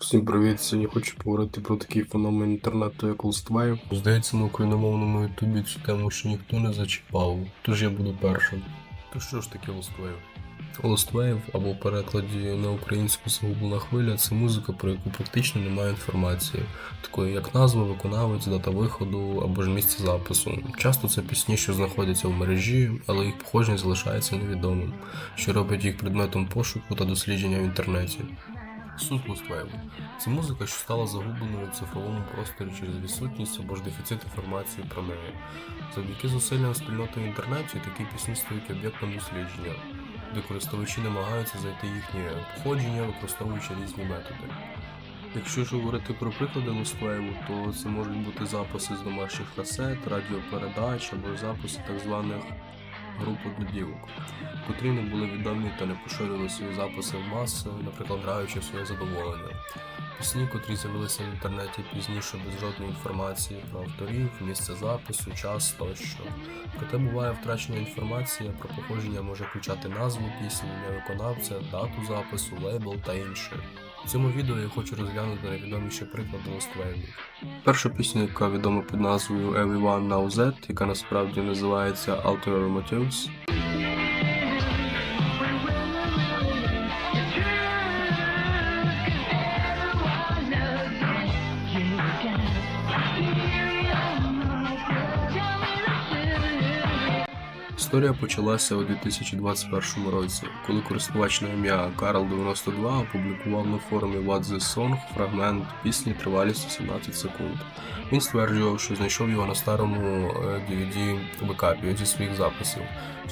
Всім привіт! Сьогодні хочу поговорити про такий феномен інтернету, як Lostwave. Здається, на україномовному ютубі цю тему ще ніхто не зачіпав, тож я буду першим. То що ж таке Lostwave? Lostwave, або в перекладі на українську загублена хвиля це музика, про яку практично немає інформації, такої як назва, виконавець, дата виходу або ж місце запису. Часто це пісні, що знаходяться в мережі, але їх походження залишається невідомим, що робить їх предметом пошуку та дослідження в інтернеті. Суть Лоствейву це музика, що стала загубленою в цифровому просторі через відсутність або ж дефіцит інформації про неї. Завдяки зусиллям спільноти в інтернеті такі пісні стають об'єктом дослідження, де користувачі намагаються знайти їхнє походження, використовуючи різні методи. Якщо ж говорити про приклади Лоствейву, то це можуть бути записи з домашніх касет, радіопередач або записи так званих груп одноділок, котрі не були відомі та не поширювали свої записи в маси, наприклад, граючи в своє задоволення. Пісні, котрі з'явилися в інтернеті пізніше без жодної інформації про авторів, місце запису, час тощо. Проте буває втрачена інформація про походження може включати назву пісні, виконавця, дату запису, лейбл та інше. В цьому відео я хочу розглянути найвідоміші приклади лоствейвів. Перша пісня, яка відома під назвою Everyone Now Z, яка насправді називається Alter Motives. Історія почалася у 2021 році, коли користувач на ім'я Карл92 опублікував на форумі What the Song фрагмент пісні тривалістю 17 секунд. Він стверджував, що знайшов його на старому е, DVD бекапі зі своїх записів.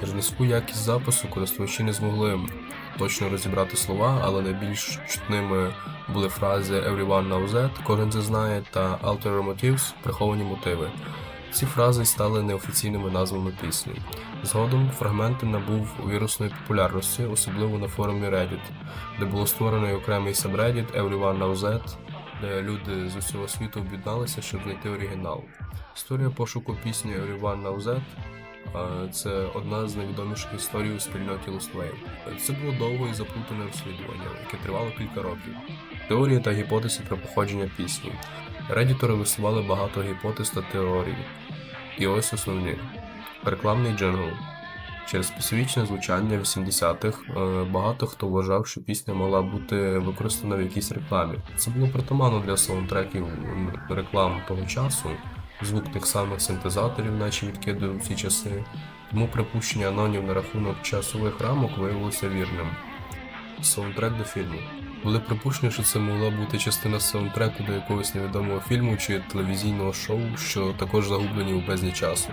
Через низьку якість запису користувачі не змогли точно розібрати слова, але найбільш чутними були фрази Everyone Now That, кожен це знає, та Alter Motives приховані мотиви. Ці фрази стали неофіційними назвами пісні. Згодом фрагменти набув вірусної популярності, особливо на форумі Reddit, де було створено окремий subreddit Everyone Knows That, де люди з усього світу об'єдналися, щоб знайти оригінал. Історія пошуку пісні Everyone Knows That це одна з найвідоміших історій у спільноті Lostwave. Це було довго і заплутане розслідування, яке тривало кілька років. Теорії та гіпотези про походження пісні. Редітори висували багато гіпотез та теорій. І ось основні. Рекламний джингл. Через специфічне звучання 80-х е, багато хто вважав, що пісня могла бути використана в якійсь рекламі. Це було притаманно для саундтреків реклам того часу, звук тих самих синтезаторів, наче відкидує в ці часи, тому припущення анонів на рахунок часових рамок виявилося вірним. Саундтрек до фільму. Були припущення, що це могла бути частина саундтреку до якогось невідомого фільму чи телевізійного шоу, що також загублені у бездні часу.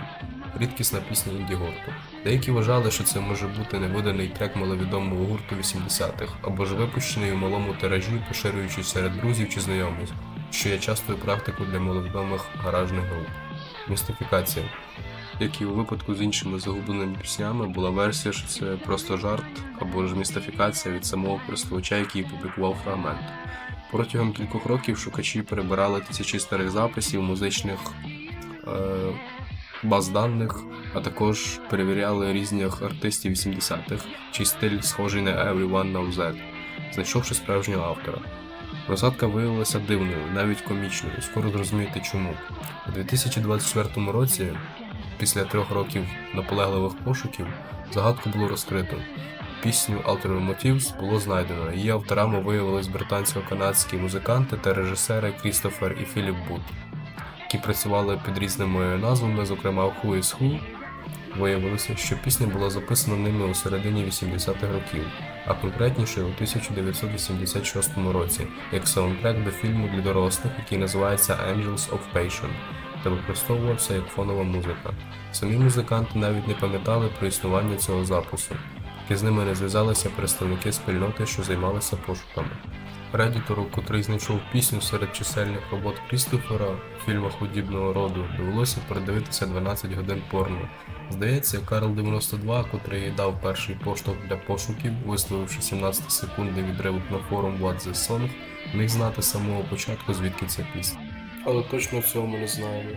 Рідкісна пісня інді гурту. Деякі вважали, що це може бути невиданий трек маловідомого гурту 80-х, або ж випущений у малому тиражі, поширюючись серед друзів чи знайомих, що є частою практикою для маловідомих гаражних груп. Містифікація. Як і у випадку з іншими загубленими піснями, була версія, що це просто жарт або ж містифікація від самого користувача, який публікував фрагмент. Протягом кількох років шукачі перебирали тисячі старих записів, музичних е, баз даних, а також перевіряли різних артистів 80-х, чий стиль схожий на Everyone Knows That, знайшовши справжнього автора. Розгадка виявилася дивною, навіть комічною, скоро зрозумієте чому. У 2024 році Після трьох років наполегливих пошуків загадку було розкрито. Пісню Altered Motives було знайдено. Її авторами виявились британсько-канадські музиканти та режисери Крістофер і Філіп Бут, які працювали під різними назвами, зокрема Who is Who. Виявилося, що пісня була записана ними у середині 80-х років, а конкретніше у 1986 році, як саундтрек до фільму для дорослих, який називається Angels of Passion та використовувався як фонова музика. Самі музиканти навіть не пам'ятали про існування цього запису, і з ними не зв'язалися представники спільноти, що займалися пошуками. Редітору, котрий знайшов пісню серед чисельних робот Крістофера в фільмах подібного роду, довелося передивитися 12 годин порно. Здається, Карл 92, котрий дав перший поштовх для пошуків, висловивши 17 секундний відривок на форум What the Song, міг знати з самого початку, звідки ця пісня. Але точно в ми не знаємо.